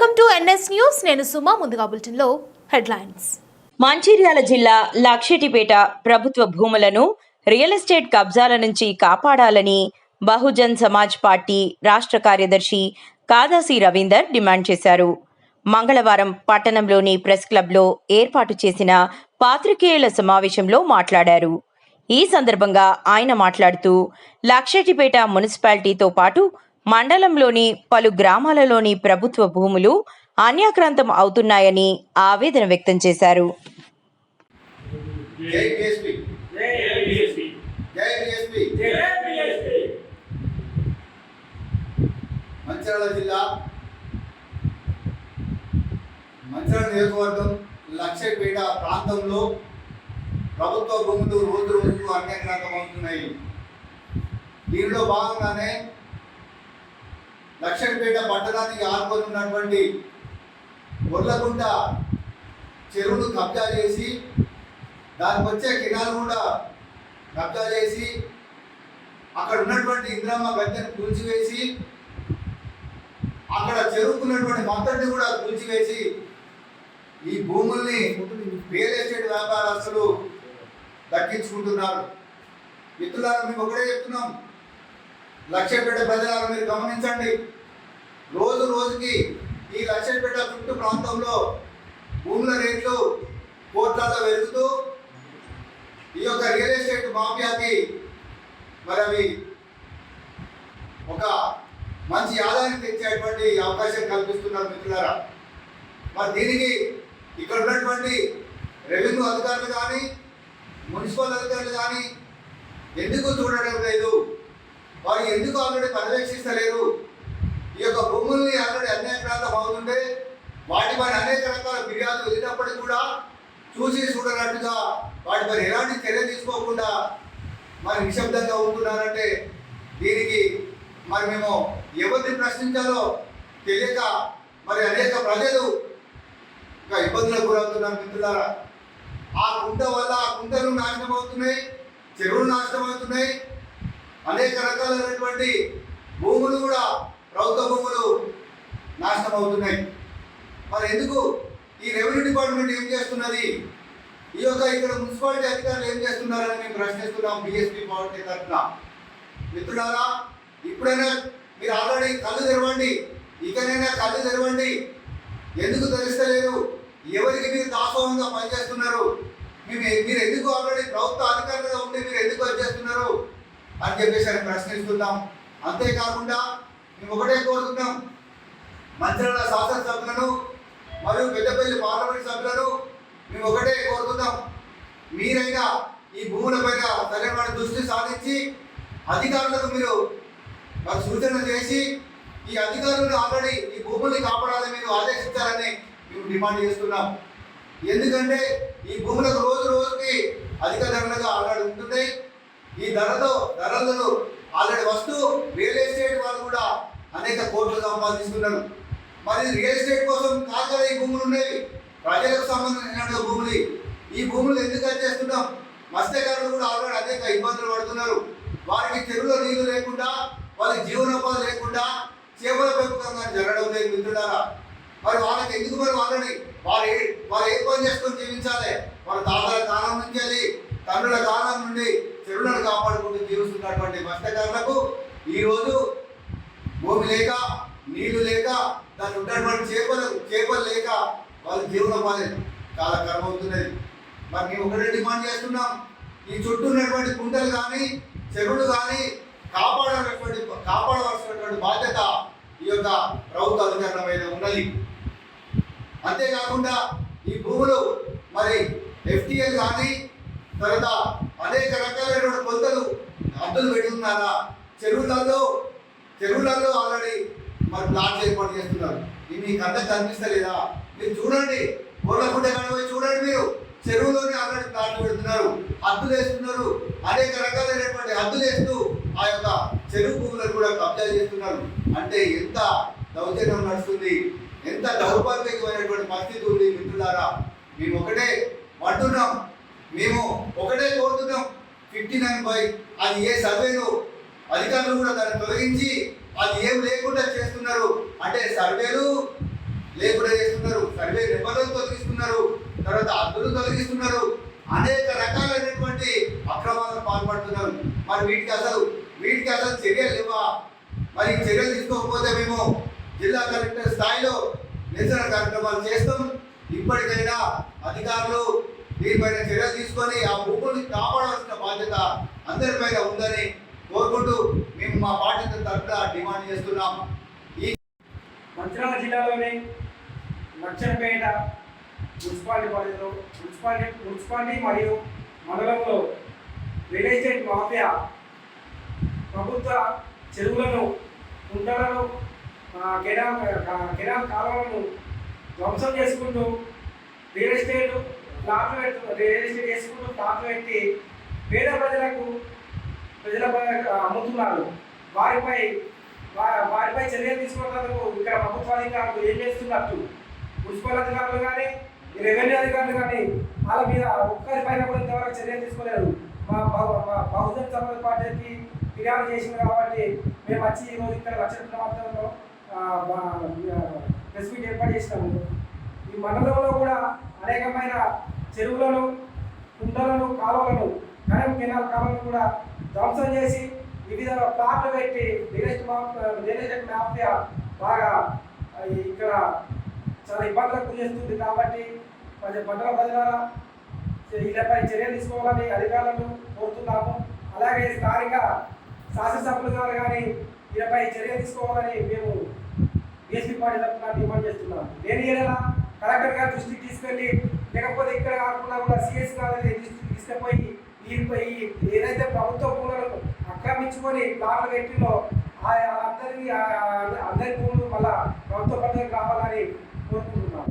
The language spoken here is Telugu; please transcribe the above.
Welcome to NS news. నేను సుమా ముందుగా బులెటిన్లో హెడ్లైన్స్. మంచిర్యాల జిల్లా లక్షటిపేట ప్రభుత్వ భూములను రియల్ ఎస్టేట్ కబ్జాల నుంచి కాపాడాలని బహుజన్ సమాజ్ పార్టీ రాష్ట్ర కార్యదర్శి కాదాసి రవీందర్ డిమాండ్ చేశారు. మంగళవారం పట్టణంలోని ప్రెస్ క్లబ్లో ఏర్పాటు చేసిన పాత్రికేయుల సమావేశంలో మాట్లాడారు. ఈ సందర్భంగా ఆయన మాట్లాడుతూ లక్షటిపేట మున్సిపాలిటీతో పాటు మండలంలోని పలు గ్రామాలలోని ప్రభుత్వ భూములు అన్యాక్రాంతం అవుతున్నాయని ఆవేదన వ్యక్తం చేశారు. మంచిర్యాల జిల్లా మంచిర్యాల నియోజకవర్గం లక్షపేట ప్రాంతంలో ప్రభుత్వ భూములు రోజు రోజుకు అన్యాక్రాంతం అవుతున్నాయి. దీనిలో భాగంగానే లక్షపేట పట్టణానికి ఆనుకొని ఉన్నటువంటి గొర్లకుంట చెరువును కబ్జా చేసి దానికి వచ్చే కినాలు కూడా కబ్జా చేసి అక్కడ ఉన్నటువంటి ఇంద్రమ్మ గద్దెను కూల్చివేసి అక్కడ చెరువుకున్నటువంటి మత్తడిని కూడా కూల్చివేసి ఈ భూముల్ని రియల్ ఎస్టేట్ వ్యాపారస్తులు దక్కించుకుంటున్నారు. మిత్రులారా మేము ఒకటే చెప్తున్నాం. లక్ష్యపేట ప్రజలను మీరు గమనించండి. రోజు రోజుకి ఈ లక్ష్యపేట చుట్టూ ప్రాంతంలో భూముల రేట్లు కోట్లలో పెరుగుతూ ఈ యొక్క రియల్ ఎస్టేట్ మాఫియాకి మరి అవి ఒక మంచి ఆదాయాన్ని తెచ్చేటువంటి అవకాశం కల్పిస్తున్నారు మిత్రులారా. మరి దీనికి ఇక్కడ ఉన్నటువంటి రెవెన్యూ అధికారులు కానీ మున్సిపల్ అధికారులు కానీ ఎందుకు చూడడం లేదు? వారు ఎందుకు ఆల్రెడీ పర్యవేక్షిస్తలేరు? ఈ యొక్క భూముల్ని ఆల్రెడీ అన్యాయ ప్రాంత బాగుంటే వాటి పైన అనేక రకాల ఫిర్యాదులు వెళ్ళినప్పటికీ కూడా చూసి చూడనట్టుగా వాటిపై ఎలాంటి చర్య తీసుకోకుండా మరి నిశ్శబ్దంగా ఉంటున్నారంటే దీనికి మరి మేము ఎవరిని ప్రశ్నించాలో తెలియక మరి అనేక ప్రజలు ఇంకా ఇబ్బందులకు గురవుతున్నారు మిత్రులారా. ఆ కుంట వల్ల ఆ కుంటలు నాశనం అవుతున్నాయి చెరువులు నాశనం అవుతున్నాయి అనేక రకాలైనటువంటి భూములు కూడా ప్రభుత్వ భూములు నాశనం అవుతున్నాయి మరి ఎందుకు ఈ రెవెన్యూ డిపార్ట్మెంట్ ఏం చేస్తున్నది? ఈ యొక్క ఇక్కడ మున్సిపాలిటీ అధికారులు ఏం చేస్తున్నారని మేము ప్రశ్నిస్తున్నాం బిఎస్పీ పార్టీ తరఫున. మిత్రులారా ఇప్పుడైనా మీరు ఆల్రెడీ కళ్ళు తెరవండి. ఇకనైనా కళ్ళు తెరవండి. ఎందుకు తెలుస్తలేదు ఎవరికి మీరు దాసోహంగా పనిచేస్తున్నారు? మేము మీరు ఎందుకు ఆల్రెడీ ప్రభుత్వ అధికారులుగా ఉండి మీరు ఎందుకు పనిచేస్తున్నారు? అని చెప్పేసి ఆయన ప్రశ్నిస్తున్నాం. అంతేకాకుండా మేము ఒకటే కోరుతున్నాం. మంత్రుల శాసనసభ్యులను మరియు పెద్దపల్లి పార్లమెంట్ సభ్యులను మేము ఒకటే కోరుతున్నాం. మీరైనా ఈ భూములపైన సరైన దృష్టి సాధించి అధికారులకు మీరు మరి సూచన చేసి ఈ అధికారులు ఆల్రెడీ ఈ భూముల్ని కాపాడాలని మీరు ఆదేశించాలని మేము డిమాండ్ చేస్తున్నాం. ఎందుకంటే ఈ భూములకు రోజు రోజుకి అధిక ధరలుగా ఆల్రెడీ ఉంటున్నాయి. ఈ ధరతో ధరలను ఆల్రెడీ వస్తూ రియల్ ఎస్టేట్ వాళ్ళు కూడా అనేక కోట్లు సంపాదిస్తున్నారు. మరి రియల్ ఎస్టేట్ కోసం కాదు కదా ఈ భూములు ఉండేవి? ప్రజలకు సంబంధించిన భూములు. ఈ భూములు ఎందుకు చేస్తున్నాం? మత్స్యకారులు కూడా ఆల్రెడీ అనేక ఇబ్బందులు పడుతున్నారు. వారికి చెరువులో నీళ్ళు లేకుండా వాళ్ళకి జీవనోపాధి లేకుండా చేపల పెంపకం కానీ జరగడం లేదు మిత్రులారా. మరి వాళ్ళకి ఎందుకు మరి వాళ్ళని వారు వారు ఏ పని చేసుకొని జీవించాలి? వాళ్ళ తాతల కాలం నుంచి వెళ్ళి తండ్రుల కాలం నుండి చెరువులను కాపాడుకుంటూ జీవిస్తున్నటువంటి మత్స్యకారులకు ఈరోజు భూమి లేక నీళ్ళు లేక దాని ఉన్నటువంటి చేపలు చేపలు లేక వాళ్ళ జీవనోపాధి చాలా కరమవుతున్నది మరి మేము ఒకటే డిమాండ్ చేస్తున్నాం. ఈ చుట్టూ ఉన్నటువంటి కుంటలు కానీ చెరువులు కానీ కాపాడాల్సినటువంటి కాపాడవలసినటువంటి బాధ్యత ఈ యొక్క ప్రభుత్వ అధికారుల మీద ఉన్నది. అంతేకాకుండా ఈ భూములు మరి ఎఫ్టీఎల్ కానీ తర్వాత అనేక రకాలైనటువంటి కొలతలు అడ్డులు పెడుతున్నారా చెరువులలో చెరువులలో ఆల్రెడీ మరి ప్లాట్లు ఏర్పాటు చేస్తున్నారు. ఇవి మీకు అంతా కనిపిస్తలేదా? మీరు చూడండి గోడకుంట పోయి చూడండి మీరు. చెరువులోనే ఆల్రెడీ ప్లాట్లు పెడుతున్నారు హద్దులు వేస్తున్నారు. అనేక రకాలైనటువంటి హద్దులు వేస్తూ ఆ యొక్క చెరువు భూములను కూడా కబ్జా చేస్తున్నారు. అంటే ఎంత దౌర్జన్యం నడుస్తుంది ఎంత దౌర్భాగ్యమైనటువంటి పరిస్థితి ఉంది మిత్రులారా. మేము ఒకటే అంటున్నాం మేము ఒకటే కోరుతున్నాం. ఫిఫ్టీ నైన్ బై అది ఏ సర్వేను అధికారులు కూడా దాన్ని తొలగించి అది ఏం లేకుండా చేస్తున్నారు. అంటే సర్వేలు లేకుండా చేస్తున్నారు. సర్వే నిబంధనలు తొలగిస్తున్నారు తర్వాత అద్దులు తొలగిస్తున్నారు. అనేక రకాలైనటువంటి అక్రమాలకు పాల్పడుతున్నారు. మరి వీటికి అసలు వీటికి అసలు చర్యలు ఇవ్వా మరి చర్యలు తీసుకోకపోతే మేము జిల్లా కలెక్టర్ స్థాయిలో నిరసన కార్యక్రమాలు చేస్తాం. ఇప్పటికైనా అధికారులు దీనిపైన చర్య తీసుకొని ఆ భూముల్ని కాపాడాల్సిన బాధ్యత అందరిపైన ఉందని కోరుకుంటూ మేము మా బాధ్యత తరఫున డిమాండ్ చేస్తున్నాం. ఈ మంచిర్యాల జిల్లాలోని లక్షణపేట మున్సిపాలిటీ పరిధిలో మున్సిపాలిటీ మున్సిపాలిటీ మరియు మండలంలో రియల్ ఎస్టేట్ మాఫియా ప్రభుత్వ చెరువులను కుంటలను ఆ, కెనాల్ కెనాల్ కాలువలను ధ్వంసం చేసుకుంటూ రియల్ ఎస్టేట్ ప్లాట్లు పెట్టు రియల్ ఎస్టేట్ చేసుకుంటూ ప్లాట్లు పెట్టి పేద ప్రజలకు ప్రజల అమ్ముతున్నారు. వారిపై వారిపై చర్యలు తీసుకున్నందుకు ఇక్కడ ప్రభుత్వ అధికారులు ఏం చేస్తున్నట్టు? మున్సిపల్ అధికారులు కానీ రెవెన్యూ అధికారులు కానీ వాళ్ళ మీద ఒక్కరి పైన కూడా ఇంతవరకు చర్యలు తీసుకోలేదు. మా బహు- మా బహుజన్ సమాజ్ పార్టీకి ఫిర్యాదు చేసింది కాబట్టి మేము వచ్చి ఈరోజు ఇక్కడ లక్షల మాత్రంలో ప్రెస్ మీట్ ఏర్పాటు చేసినాము. ఈ మండలంలో కూడా అనేకమైన చెరువులను కుండలను కాలువలను కరెంట్ కెనాల్ కాలువలను కూడా ధ్వంసం చేసి వివిధ ప్లాట్లు పెట్టి రియల్ రియల్ మాఫియా బాగా ఇక్కడ చాలా ఇబ్బందులకు గురి చేస్తుంది. కాబట్టి కొంచెం మండల ప్రజలారా వీళ్ళపై చర్యలు తీసుకోవాలని అధికారులను కోరుతున్నాము. అలాగే స్థానిక శాసనసభ్యులు గారు కానీ వీళ్ళపై చర్య తీసుకోవాలని మేము బీఎస్పీ పార్టీ తరఫున డిమాండ్ చేస్తున్నాము. దేని ఏదైనా కలెక్టర్ గారి దృష్టికి తీసుకెళ్ళి లేకపోతే ఇక్కడ కాకుండా కూడా సిఎస్ గారి దృష్టికి తీసుకుపోయి వీరిపోయి ఏదైతే ప్రభుత్వ భూములను ఆక్రమించుకొని ప్లాట్లు పెట్టిలో ఆ అందరి అందరి భూములు మళ్ళా ప్రభుత్వ పద్ధతికి రావాలని కోరుకుంటున్నాం.